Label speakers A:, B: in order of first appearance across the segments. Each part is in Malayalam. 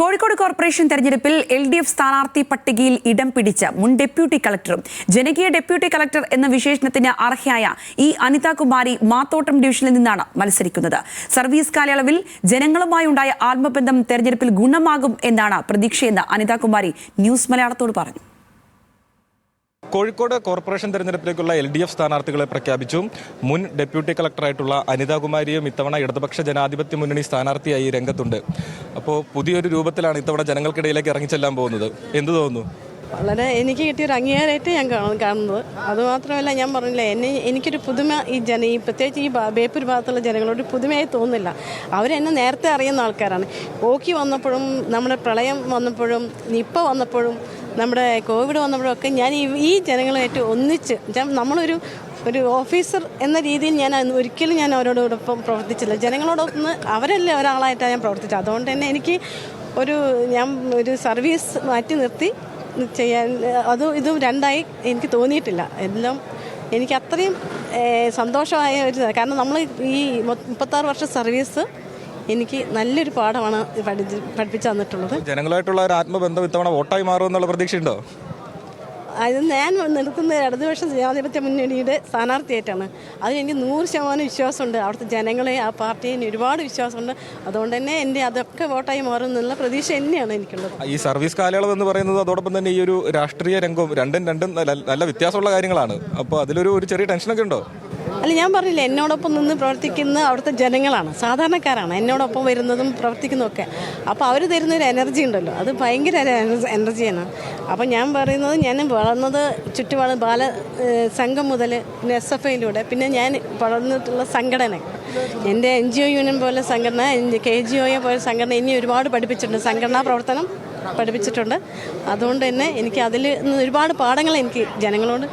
A: കോഴിക്കോട് കോർപ്പറേഷൻ തെരഞ്ഞെടുപ്പിൽ എൽ ഡി എഫ് സ്ഥാനാർത്ഥി പട്ടികയിൽ ഇടം പിടിച്ച മുൻ ഡെപ്യൂട്ടി കളക്ടറും ജനകീയ ഡെപ്യൂട്ടി കളക്ടർ എന്ന വിശേഷണത്തിന് അർഹയായ ഇ അനിതാകുമാരി മാത്തോട്ടം ഡിവിഷനിൽ നിന്നാണ് മത്സരിക്കുന്നത്. സർവീസ് കാലയളവിൽ ജനങ്ങളുമായി ഉണ്ടായ ആത്മബന്ധം തെരഞ്ഞെടുപ്പിൽ ഗുണമാകും എന്നാണ് പ്രതീക്ഷയെന്ന് അനിതാകുമാരി ന്യൂസ് മലയാളത്തോട് പറഞ്ഞു.
B: കോഴിക്കോട് കോർപ്പറേഷൻ തെരഞ്ഞെടുപ്പിലേക്കുള്ള എൽ ഡി എഫ് സ്ഥാനാർത്ഥികളെ പ്രഖ്യാപിച്ചു. മുൻ ഡെപ്യൂട്ടി കളക്ടറായിട്ടുള്ള അനിതാകുമാരിയും ഇത്തവണ ഇടതുപക്ഷ ജനാധിപത്യ മുന്നണി സ്ഥാനാർത്ഥിയായി രംഗത്തുണ്ട്. അപ്പോൾ പുതിയൊരു രൂപത്തിലാണ് ഇത്തവണ ജനങ്ങൾക്കിടയിലേക്ക് ഇറങ്ങിച്ചെല്ലാൻ പോകുന്നത്. എന്ത് തോന്നുന്നു?
C: വളരെ എനിക്ക് കിട്ടിയൊരു അംഗീകാരമായിട്ട് ഞാൻ കാണ- കാണുന്നത്. അതുമാത്രമല്ല ഞാൻ പറഞ്ഞില്ല എന്നെ എനിക്കൊരു പുതുമ ഈ ജന ഈ പ്രത്യേകിച്ച് ഈ ബേപ്പൂർ ഭാഗത്തുള്ള ജനങ്ങളോട് പുതുമയായി തോന്നുന്നില്ല. അവരെന്നെ നേരത്തെ അറിയുന്ന ആൾക്കാരാണ്. ഓക്കി വന്നപ്പോഴും നമ്മുടെ പ്രളയം വന്നപ്പോഴും നിപ്പ വന്നപ്പോഴും നമ്മുടെ കോവിഡ് വന്നപ്പോഴൊക്കെ ഞാൻ ഈ ഈ ജനങ്ങളുമായിട്ട് ഒന്നിച്ച് നമ്മളൊരു ഒരു ഓഫീസർ എന്ന രീതിയിൽ ഞാൻ ഒരിക്കലും ഞാൻ അവരോടൊപ്പം പ്രവർത്തിച്ചില്ല. ജനങ്ങളോടൊപ്പം അവരല്ലേ ഒരാളായിട്ടാണ് ഞാൻ പ്രവർത്തിച്ചത്. അതുകൊണ്ട് തന്നെ എനിക്ക് ഒരു ഞാൻ ഒരു സർവീസ് മാറ്റി നിർത്തി ചെയ്യാൻ അതും ഇതും രണ്ടായി എനിക്ക് തോന്നിയിട്ടില്ല. എല്ലാം എനിക്ക് അത്രയും സന്തോഷമായ ഒരു കാരണം നമ്മൾ ഈ മുപ്പത്താറ് വർഷം സർവീസ് എനിക്ക് നല്ലൊരു പാഠമാണ് പഠിച്ച് പഠിപ്പിച്ചു തന്നിട്ടുള്ളത്.
B: ജനങ്ങളുമായിട്ടുള്ള ഒരു ആത്മബന്ധം ഇത്തവണ വോട്ടായി മാറുമെന്നുള്ള പ്രതീക്ഷയുണ്ടോ?
C: അത് ഞാൻ നിൽക്കുന്ന ഇടതുപക്ഷ ജനാധിപത്യ മുന്നണിയുടെ സ്ഥാനാർത്ഥിയായിട്ടാണ്. അതിന് എനിക്ക് നൂറ് ശതമാനം വിശ്വാസമുണ്ട്. അവിടുത്തെ ജനങ്ങളെ ആ പാർട്ടിയെ ഒരുപാട് വിശ്വാസമുണ്ട്. അതുകൊണ്ട് തന്നെ എന്റെ അതൊക്കെ വോട്ടായി മാറും എന്നുള്ള പ്രതീക്ഷ തന്നെയാണ് എനിക്കുള്ളത്.
B: ഈ സർവീസ് കാലയളവ് എന്ന് പറയുന്നത് അതോടൊപ്പം തന്നെ ഈ ഒരു രാഷ്ട്രീയ രംഗവും രണ്ടും രണ്ടും നല്ല നല്ല വ്യത്യാസമുള്ള കാര്യങ്ങളാണ്. അപ്പോൾ അതിലൊരു ഒരു ചെറിയ ടെൻഷനൊക്കെ ഉണ്ടോ?
C: അല്ല ഞാൻ പറഞ്ഞില്ല എന്നോടൊപ്പം നിന്ന് പ്രവർത്തിക്കുന്ന അവിടുത്തെ ജനങ്ങളാണ് സാധാരണക്കാരാണ്. എന്നോടൊപ്പം വരുന്നതും പ്രവർത്തിക്കുന്നതൊക്കെ. അപ്പോൾ അവർ തരുന്ന ഒരു എനർജി ഉണ്ടല്ലോ. അത് ഭയങ്കര എനർജിയാണ് അപ്പോൾ ഞാൻ പറയുന്നത് ഞാൻ വളർന്നത് ചുറ്റുപാട് ബാല സംഘം മുതൽ പിന്നെ എസ് എഫ് ഐയിലൂടെ പിന്നെ ഞാൻ വളർന്നിട്ടുള്ള സംഘടന. എന്റെ എൻ ജി ഒ യൂണിയൻ പോലെ സംഘടന കെ ജി ഒയെ പോലെ സംഘടന ഇനി ഒരുപാട് പഠിപ്പിച്ചിട്ടുണ്ട്. സംഘടനാ പ്രവർത്തനം പഠിപ്പിച്ചിട്ടുണ്ട്. അതുകൊണ്ട് തന്നെ എനിക്ക് അതിൽ നിന്ന് ഒരുപാട് പാഠങ്ങൾ എനിക്ക് ജനങ്ങളോട്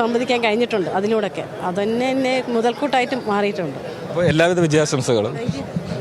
C: സംവദിക്കാൻ കഴിഞ്ഞിട്ടുണ്ട് അതിലൂടെയൊക്കെ. അതന്നെ എന്നെ മുതൽക്കൂട്ടായിട്ട് മാറിയിട്ടുണ്ട്.
B: അപ്പോൾ എല്ലാവിധ വിജയാശംസകളും.